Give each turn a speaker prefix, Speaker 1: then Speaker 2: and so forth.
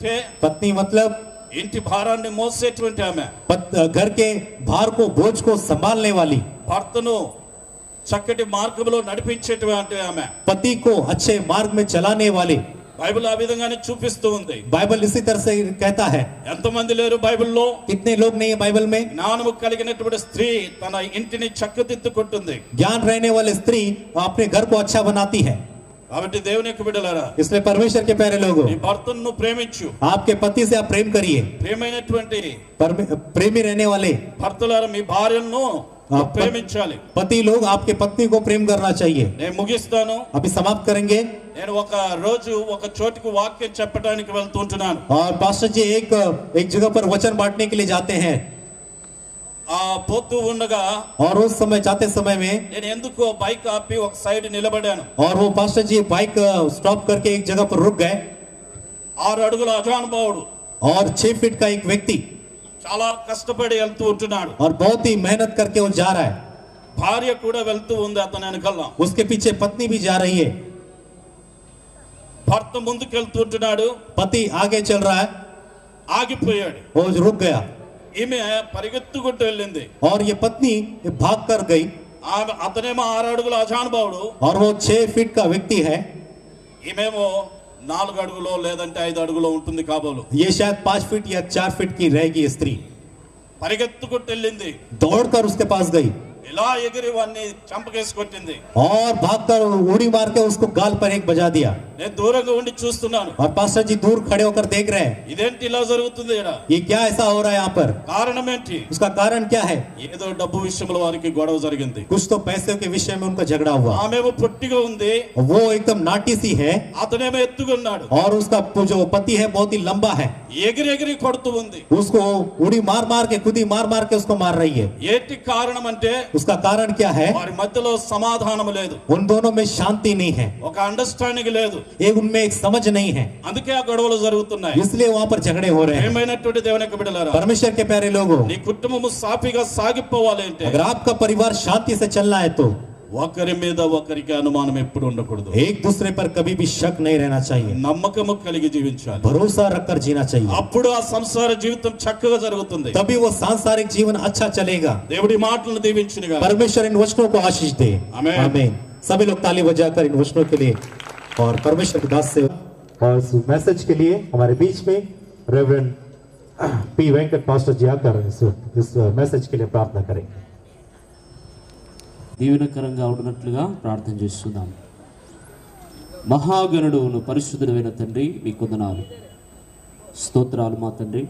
Speaker 1: అంటే
Speaker 2: पत्नी मतलब
Speaker 1: ఇంటి భారాన్ని మోసేటువంటి ఆమె
Speaker 2: पत, घर के भार को बोझ को संभालने वाली
Speaker 1: భర్తను చక్కటి మార్గంలో నడిపించేటువంటి ఆమె
Speaker 2: पति को अच्छे मार्ग में चलाने वाली
Speaker 1: బైబిల్ ఆ విధంగానే చూపిస్తూ ఉంది
Speaker 2: बाइबल इसी तरह से कहता है
Speaker 1: ఎంతమంది లేరు బైబిల్లో
Speaker 2: कितने लोग नहीं है बाइबल में
Speaker 1: జ్ఞానము కలిగినటువంటి స్త్రీ తన ఇంటిని చక్కదిద్దుకుంటుంది
Speaker 2: ज्ञान रहने वाली स्त्री अपने घर को अच्छा बनाती है
Speaker 1: కాబట్టి దేవుని యొక్క బిడ్డలారా
Speaker 2: इसलिए परमेश्वर के प्यारे लोगों
Speaker 1: నీ భర్తను నువ్వు ప్రేమించు
Speaker 2: आपके पति से आप प्रेम करिए
Speaker 1: ప్రేమైనటువంటి
Speaker 2: परमे- प्रेमी रहने वाले
Speaker 1: భర్తలారా మీ భార్యలను
Speaker 2: ఆ,
Speaker 1: ప్రేమించాలి
Speaker 2: पति लोग आपके पत्नी को प्रेम करना चाहिए
Speaker 1: నేను ముగిస్తాను
Speaker 2: अभी समाप्त करेंगे
Speaker 1: నేను ఒక రోజు ఒక చోటుకు వాక్యం చెప్పడానికి వెళ్తుంటున్నాను
Speaker 2: और पास्टर जी एक एक जगह पर वचन बांटने के लिए जाते हैं
Speaker 1: ఆ పోతూ ఉండగా
Speaker 2: और उस समय जाते समय में
Speaker 1: నేను ఎందుకు బైక్ ఆపి ఒక సైడ్ నిలబడాను
Speaker 2: और वो पास्टर जी बाइक स्टॉप करके एक जगह पर रुक गए
Speaker 1: ఆరు అడుగుల అజానుభావుడు
Speaker 2: और छह फीट का एक व्यक्ति
Speaker 1: చాలా కష్టపడి వెళ్తూ ఉంటున్నాడు
Speaker 2: और बहुत ही मेहनत करके वो जा रहा है
Speaker 1: భార్య కూడా వెళ్తూ ఉంది అతని వెనకాల
Speaker 2: उसके पीछे पत्नी भी जा रही है
Speaker 1: భర్త ముందుకు వెళ్తూ ఉంటున్నాడు
Speaker 2: पति आगे चल रहा है
Speaker 1: ఆగిపోయాడు
Speaker 2: वो रुक गया
Speaker 1: ఈమె పరిగెత్తుకుంటూ వెళ్ళింది
Speaker 2: और ये पत्नी भाग कर गई
Speaker 1: ఆమె అతనేమో ఆరు అడుగుల అజానుభావుడు
Speaker 2: और वो छह फीट का व्यक्ति है
Speaker 1: ఈమెమో నాలుగు అడుగులో లేదంటే ఐదు అడుగులో ఉంటుంది కాబోలు
Speaker 2: ये शायद पांच फीट या चार फीट की रहेगी ये स्त्री
Speaker 1: పరిగెత్తుకుంటూ వెళ్ళింది
Speaker 2: दौड़कर उसके पास गई
Speaker 1: ఇలా ఎగిరి వాడిని చంపకేసి కొట్టింది
Speaker 2: और भागकर उड़ी मार के उसको गाल पर एक बजा दिया
Speaker 1: నేను దూరంగా ఉండి చూస్తున్నాను
Speaker 2: और पास्टर जी दूर खड़े होकर देख रहे हैं
Speaker 1: ఇదేంటి ఇలా జరుగుతుంది ఈడ
Speaker 2: ये क्या ऐसा हो रहा है यहाँ पर
Speaker 1: కారణం ఏంటి
Speaker 2: उसका कारण क्या है
Speaker 1: ఏదో డబ్బు విషయంలో వారికి గొడవ జరిగింది
Speaker 2: कुछ तो पैसे के विषय में उनका झगड़ा हुआ
Speaker 1: ఆమెమో పొట్టిగా ఉంది
Speaker 2: वो एकदम नाटी सी है
Speaker 1: అతనేమో ఎత్తుకున్నాడు
Speaker 2: और उसका जो पति है बहुत ही लंबा है
Speaker 1: ఎగిరి ఎగిరి కొడుతూ ఉంది
Speaker 2: उसको उड़ी मार मार के खुदी मार मार के उसको मार रही है
Speaker 1: ఏంటి కారణం అంటే
Speaker 2: उसका कारण क्या है
Speaker 1: వారి మధ్యలో సమాధానం లేదు
Speaker 2: उन दोनों में शांति नहीं है
Speaker 1: ఒక అండర్స్టాండింగ్ లేదు
Speaker 2: एक उनमें एक समझ नहीं है
Speaker 1: అందుకే ఆ గొడవలు జరుగుతున్నాయి
Speaker 2: इसलिए वहां पर झगड़े हो रहे हैं
Speaker 1: ఏమైనటువంటి దేవుని యొక్క బిడ్డలారా
Speaker 2: परमेश्वर के प्यारे लोगों
Speaker 1: నీ కుటుంబము సాఫీగా సాగిపోవాలి అంటే
Speaker 2: अगर आपका परिवार शांति से चलना है तो
Speaker 1: ఒకరి మీద ఒకరికి అనుమానం ఎప్పుడు ఉండకూడదు
Speaker 2: एक दूसरे पर कभी भी शक नहीं रहना चाहिए
Speaker 1: నమ్మకము కలిగి జీవించాలి
Speaker 2: भरोसा रखकर जीना चाहिए
Speaker 1: అప్పుడు ఆ సంసార జీవితం చక్కగా జరుగుతుంది
Speaker 2: तभी वो सांसारिक जीवन अच्छा चलेगा
Speaker 1: దేవుడి మాటలను దీవించునుగా
Speaker 2: परमेश्वर इन वचनों को आशीष दे
Speaker 1: आमीन।
Speaker 2: आमीन सभी लोग ताली बजाकर इन वचनों के लिए और परमेश्वर के दास से और इस मैसेज के लिए हमारे बीच में reverend P Venkat pastor ji आकर इस, इस मैसेज के लिए प्रार्थना करेंगे
Speaker 3: దీవెనకరంగా ఉన్నట్లుగా ప్రార్థన చేస్తున్నాం. మహాగణుడు పరిశుద్ధుడైన తండ్రి మీ కొందనాలు స్తోత్రాలు మా తండ్రి.